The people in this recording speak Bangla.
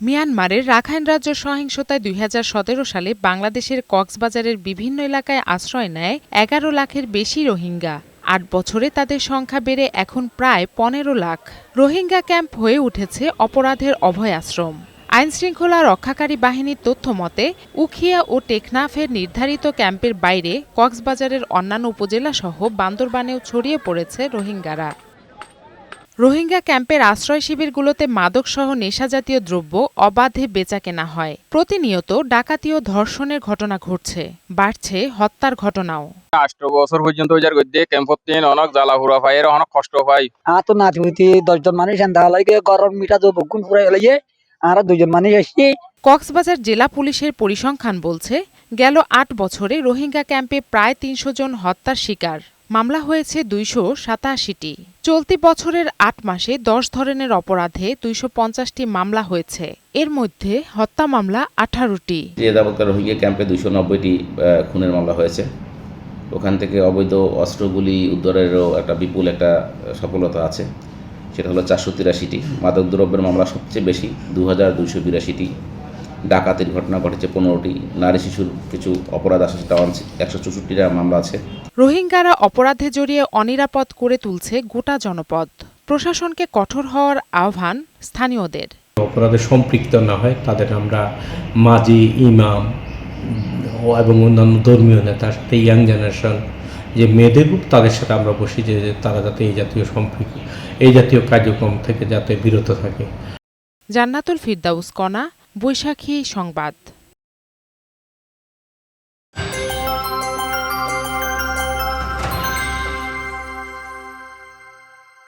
মিয়ানমারের রাখাইন রাজ্য সহিংসতায় দুই হাজার সতেরো সালে বাংলাদেশের কক্সবাজারের বিভিন্ন এলাকায় আশ্রয় নেয় এগারো লাখের বেশি রোহিঙ্গা। আট বছরে তাদের সংখ্যা বেড়ে এখন প্রায় পনেরো লাখ। রোহিঙ্গা ক্যাম্প হয়ে উঠেছে অপরাধের অভয় আশ্রম আইনশৃঙ্খলা রক্ষাকারী বাহিনীর তথ্য মতে, উখিয়া ও টেকনাফের নির্ধারিত ক্যাম্পের বাইরে কক্সবাজারের অন্যান্য উপজেলা সহ বান্দরবানেও ছড়িয়ে পড়েছে রোহিঙ্গারা। রোহিঙ্গা ক্যাম্পের আশ্রয় শিবিরগুলোতে মাদকসহ নেশাজাতীয় দ্রব্য অবাধে বেচাকেনা হয়। প্রতিনিয়ত ডাকাতি ও ধর্ষণের ঘটনা ঘটছে। বাড়ছে হত্যার ঘটনাও। আষ্ট বছর পর্যন্ত ওই জায়গার গদ্যে ক্যাম্পত তিন অনেক জ্বালা হুরা পাই এর অনেক কষ্ট পাই আর তো নাতি পুতি দশজন মানুষ এন্দা লাগে গরম মিঠা তো বকুন পুরাই লাগে আর দুজন মানুষ আসছি কক্সবাজার জেলা পুলিশের পরিসংখ্যান বলছে গেল আট বছরে রোহিঙ্গা ক্যাম্পে প্রায় তিনশো জন হত্যার শিকার। মামলা হয়েছে দুইশো সাতাশিটি। চলতি বছরের আট মাসে দশ ধরনের অপরাধে দুইশো পঞ্চাশটি মামলা হয়েছে। এর মধ্যে হত্যা মামলা আঠারোটি। রোহিঙ্গা ক্যাম্পে দুশো নব্বইটি খুনের মামলা হয়েছে। ওখান থেকে অবৈধ অস্ত্রগুলি উদ্ধারেরও একটা বিপুল একটা সফলতা আছে। সেটা হলো চারশো তিরাশিটি। মাদক দ্রব্যের মামলা সবচেয়ে বেশি দু হাজার দুশো বিরাশিটি। ডাকাতির ঘটনা ঘটেছে পনেরোটি নারী শিশুর কিছু অপরাধ আছে সেটা একশো চৌষট্টিটা মামলা আছে। রোহিঙ্গারা অপরাধে জড়িয়ে অনিরাপদ করে তুলছে গোটা জনপদ। প্রশাসনকে কঠোর হওয়ার আহ্বান স্থানীয়দের। অপরাধে সম্পৃক্ত না হয় তাদের আমরা মাজি ইমাম এবং অন্যান্য ধর্মীয় নেতার সাথে ইয়াং জেনারেশন যে মেয়েদের গ্রুপ তাদের সাথে আমরা বসি যে যে তারা যাতে এই জাতীয় সম্পৃক্ত এই জাতীয় কার্যক্রম থেকে যাতে বিরত থাকে। জান্নাতুল ফিরদাউস কণা বৈশাখী সংবাদ।